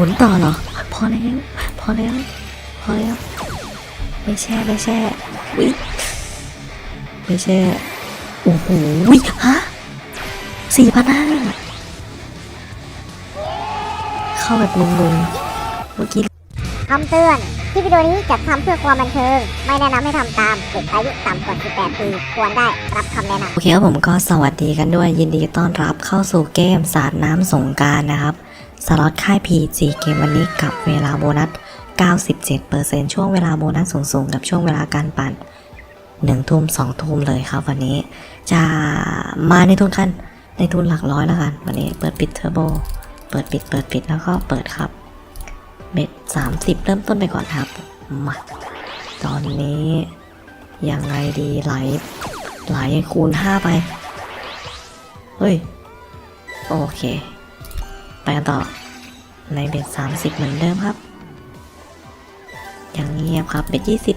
มุนต่อเหรอ พอแล้ว พอแล้ว พอแล้ว ไม่แช่ไม่แช่วิไม่แช่ โอ้โหวิฮะสี่พันห้าเข้าแบบงงๆเมื่อกี้คำเตือนคลิปวิดีโอนี้จัดทำเพื่อความบันเทิง ไม่แนะนำให้ทำตามเด็กอายุต่ำกว่า 18 ปี ควรได้รับคำแนะนำ โอเคครับผมก็สวัสดีกันด้วย ยินดีต้อนรับเข้าสู่เกมสาดน้ำสงกรารนะครับ สล็อตค่าย PG เกมวันนี้กับเวลาโบนัส 97%ช่วงเวลาโบนัสสูงๆ กับช่วงเวลาการปั่น1ทุ่ม2ทุ่มเลยครับวันนี้ จะมาในทุนขั้นในทุนหลักร้อยแล้วกัน วันนี้เปิดปิดเทอร์โบ เปิดปิดเปิดปิดแล้วก็เปิดครับ เบ็ด 30 เริ่มต้นไปก่อนครับ มาตอนนี้ยังไงดีไหลไหลคูณห้าไป เฮ้ย โอเค ไปกันต่อ ในเบ็ดสามสิบเหมือนเดิมครับยังเงียบครับ เบ็ดยี่สิบ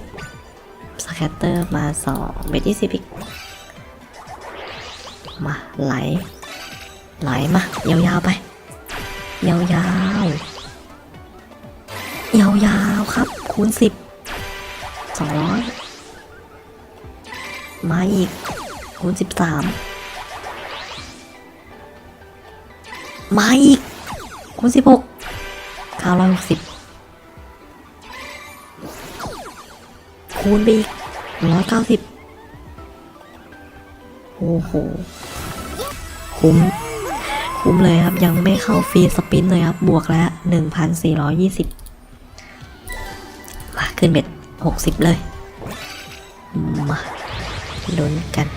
สแคตเตอร์มาสองเบ็ดยี่สิบอีก มาไหล ไหลมา ยาวๆไป ยาวๆ ยาวๆ ครับ คูณสิบสองร้อยมาอีก คูณสิบสามมาอีกคูณสิบหก คูณไปอีกร้อยเก้าสิบโอ้โห คุ้ม คุ้มเลยครับ ยังไม่เข้าฟรีสปินเลยครับ บวกแล้วหนึ่งพันสี่ร้อยยี่สิบมาขึ้นเบ็ดหกสิบเลย มาลุ้นกัน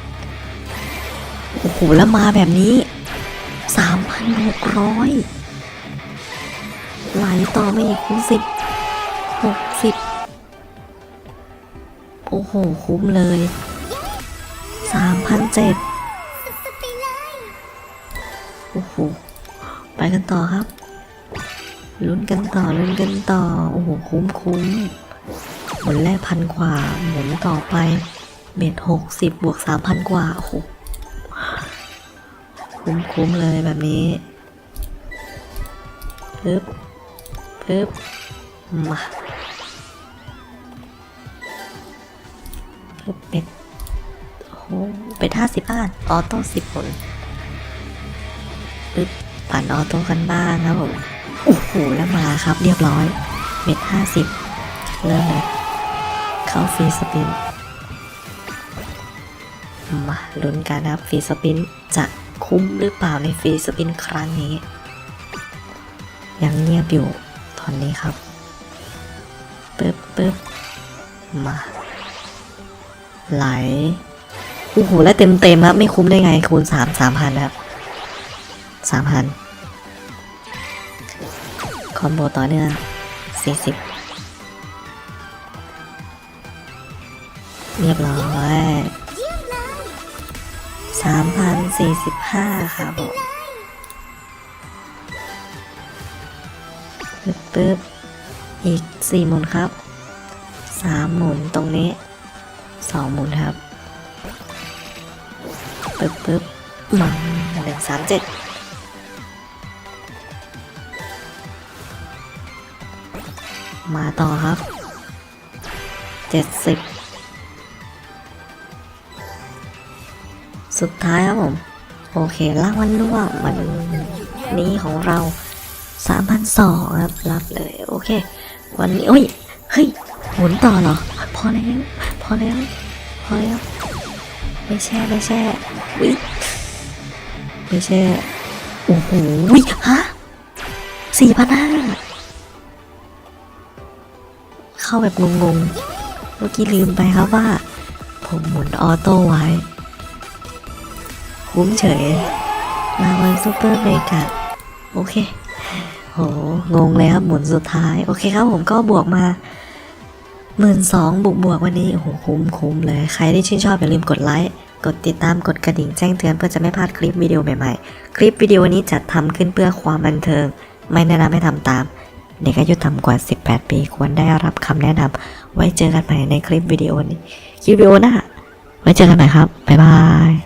โอ้โห แล้วมาแบบนี้สามพันหกร้อยไหลต่อมาอีกคูณสิบหกสิบ โอ้โห คุ้มเลยสามพันเจ็ดโอ้โห ไปกันต่อครับ ลุ้นกันต่อ ลุ้นกันต่อ โอ้โห คุ้มคุ้มหมุนแรกพันกว่า หมุนต่อไปเบ็ดหกสิบบวกสามพันกว่า โอ้โห คุ้มคุ้มเลยแบบนี้ปึ๊บปึ๊บมา เบ็ดโอ้โหเป็ดห้าสิบห้าน ออโต้สิบผลปึ๊บปั่นออโต้กันบ้างครับผมโอ้โหแล้วมาครับเรียบร้อยเบ็ดห้าสิบเริ่มเลยเข้าฟรีสปินมาลุ้นกันนะครับฟรีสปินจะคุ้มหรือเปล่าในฟรีสปินครั้งนี้ ยังเงียบอยู่ตอนนี้ครับปึ๊บปึ๊บมา ไหลโอ้โหแล้วเต็มเต็มๆครับ ไม่คุ้มได้ไงคูณสามสามพันครับสามพันคอมโบต่อเนื่องสี่สิบเรียบร้อยสามพันสี่สิบห้าครับผมปึ๊บปึ๊บอีกสี่หมุนครับสามหมุนตรงนี้ สองหมุนครับปึ๊บปึ๊บมาหนึ่งสามเจ็ดมาต่อครับเจ็ดสิบสุดท้ายครับผม โอเครางวัลร่วมวันนี้ของเราสามพันสองครับ รับเลย โอเค วันนี้ โอ้ย เฮ้ย หมุนต่อเหรอ พอแล้ว อแล้วพอแล้วไม่แช่ไม่แช่วิไม่แช่โอ้โหฮะสี่พันห้าเข้าแบบงงๆ เมื่อกี้ลืมไปครับว่า ผมหมุนออโต้ไว้ คุ้มเฉยราวัลซูเปอร์เมกะโอเคโหงงเลยครับหมุนสุดท้าย โอเคครับผมก็บวกมา หมื่นสองบวกบวกวันนี้โอ้โหคุ้มคุ้มเลย ใครที่ชื่นชอบอย่าลืมกดไลค์ กดติดตามกดกระดิ่งแจ้งเตือนเพื่อจะไม่พลาดคลิปวิดีโอใหม่ๆ คลิปวิดีโอนี้จัดทำขึ้นเพื่อความบันเทิง ไม่แนะนำให้ทำตาม เด็กอายุต่ำกว่า 18 ปีควรได้รับคำแนะนำไว้เจอกันใหม่ในคลิปวิดีโอนี้ คลิปวิดีโอหน้าไว้เจอกันใหม่ครับ บ๊ายบาย